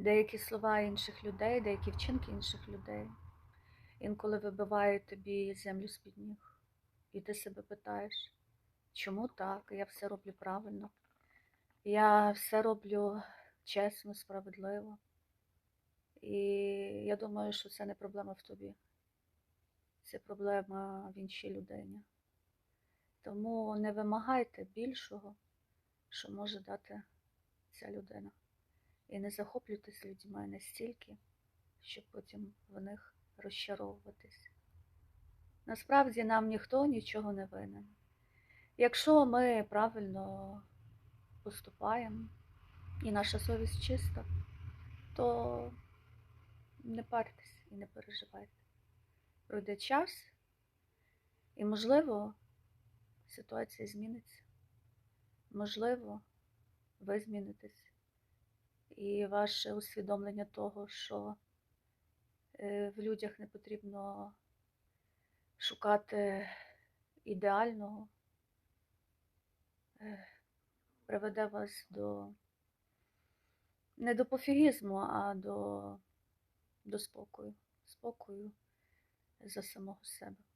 деякі слова інших людей, деякі вчинки інших людей інколи вибивають тобі землю з-під ніг. І ти себе питаєш, чому так? Я все роблю правильно. Я все роблю чесно, справедливо. І я думаю, що це не проблема в тобі. Це проблема в іншій людині. Тому не вимагайте більшого, що може дати ця людина. І не захоплюйтесь людьми настільки, щоб потім в них розчаровуватись. Насправді нам ніхто нічого не винен. Якщо ми правильно поступаємо і наша совість чиста, то не партесь і не переживайте. Пройде час, і, можливо, ситуація зміниться. Можливо, ви змінитесь. І ваше усвідомлення того, що е, в людях не потрібно шукати ідеального, е, приведе вас до не до пофігізму, а до, до спокою. Спокою за самого себе.